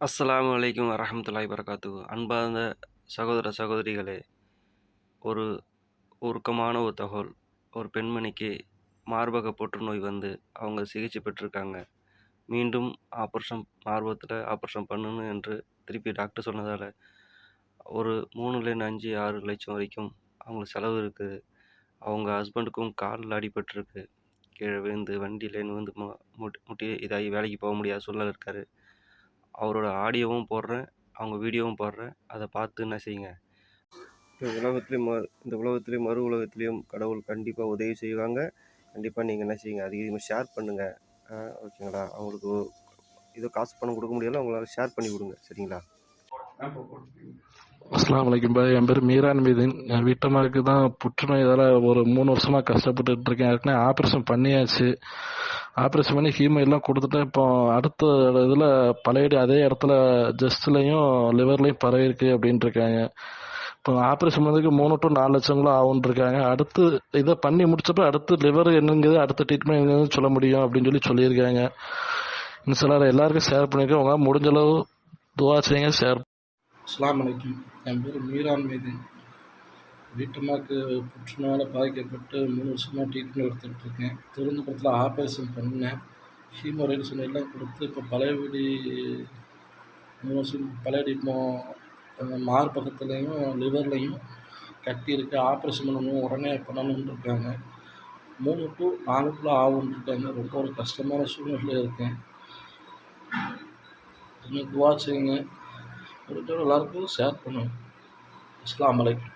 அஸ்ஸலாமு வலைக்கம் வரமத்துல்லாய் வரகாத்து அன்பார்ந்த சகோதர சகோதரிகளே ஒரு உருக்கமான ஒரு தகவல். ஒரு பெண்மணிக்கு மார்பக புற்றுநோய் வந்து அவங்க சிகிச்சை பெற்றிருக்காங்க. மீண்டும் ஆப்ரேஷன் மார்பகத்தில் ஆப்ரேஷன் பண்ணணும் என்று திருப்பி டாக்டர் சொன்னதால் ஒரு மூணுலேருந்து அஞ்சு ஆறு லட்சம் வரைக்கும் அவங்களுக்கு செலவு இருக்குது. அவங்க ஹஸ்பண்டுக்கும் காலில் அடிபட்டிருக்கு. கீழே விழுந்து வண்டியிலேருந்து வந்து மு முட்டி முட்டி இதாகி வேலைக்கு போக முடியாத சூழ்நிலை இருக்கார். அவரோட ஆடியோவும் போடுறேன் அவங்க வீடியோவும் போடுறேன். அதை பார்த்து என்ன செய்யுங்க? இந்த உலகத்துலேயும் ம இந்த உலகத்துலேயும் மறு உலகத்துலேயும் கடவுள் கண்டிப்பாக உதவி செய்வாங்க. கண்டிப்பாக நீங்கள் என்ன செய்யுங்க? அதிகமாக ஷேர் பண்ணுங்கள் ஓகேங்களா? அவங்களுக்கு ஏதோ காசு பணம் கொடுக்க முடியல அவங்களால ஷேர் பண்ணி கொடுங்க. சரிங்களா? அஸ்லாம் வலைக்கும் பாய். என் பேர் மீரான் மீதின். என் வீட்டம்மாவுக்கு தான் புற்றுநோய் இதால் ஒரு மூணு வருஷமா கஷ்டப்பட்டுட்டு இருக்கேன். ஏற்கனவே ஆப்ரேஷன் பண்ணியாச்சு. ஆப்ரேஷன் பண்ணி ஹீமோ எல்லாம் கொடுத்துட்டேன் இப்போ அடுத்த இதில் பழையடி அதே இடத்துல ஜஸ்ட்லையும் லிவர்லையும் பரவிருக்கு அப்படின்ட்டு இருக்காங்க இப்போ ஆப்ரேஷன் பண்ணதுக்கு மூணு டு நாலு லட்சங்களும் ஆகும்னு இருக்காங்க அடுத்து இதை பண்ணி முடிச்சப்ப அடுத்து லிவர் என்னங்கிறது அடுத்த ட்ரீட்மெண்ட் என்னன்னு சொல்ல முடியும் அப்படின்னு சொல்லி சொல்லியிருக்காங்க. இன்ஷால்லா எல்லாருக்கும் ஷேர் பண்ணியிருக்கேன். உங்களால் முடிஞ்ச அளவு துவா செய்யுங்க ஷேர் அஸ்லாம் என் பேர் மீரான் மீதின். வீட்டுமாக்கு புற்றுநோயால் பாதிக்கப்பட்டு மூணு வருஷமாக ட்ரீட்மெண்ட் எடுத்துகிட்டு இருக்கேன் திருவனந்தபுரத்தில் ஆப்ரேஷன் பண்ணேன் ஹீமோ ரேடியேஷன் எல்லாம் கொடுத்து இப்போ பழையபடி மூணு வருஷம் பழையபடி இப்போ அந்த மார்பகத்துலேயும் லிவர்லேயும் கட்டி இருக்கு ஆப்ரேஷன் பண்ணணும் உடனே பண்ணணும்னு இருக்காங்க மூணு டு நாலுக்குள்ளே ஆகும்னு இருக்காங்க ரொம்ப ஒரு கஷ்டமான சூழ்நிலையில் இருக்கேன். இன்னும் துவா செய்யுங்க. எல்லாருக்கும் ஷேர் பண்ணுவேன் அஸ்லாம் வலைக்கும்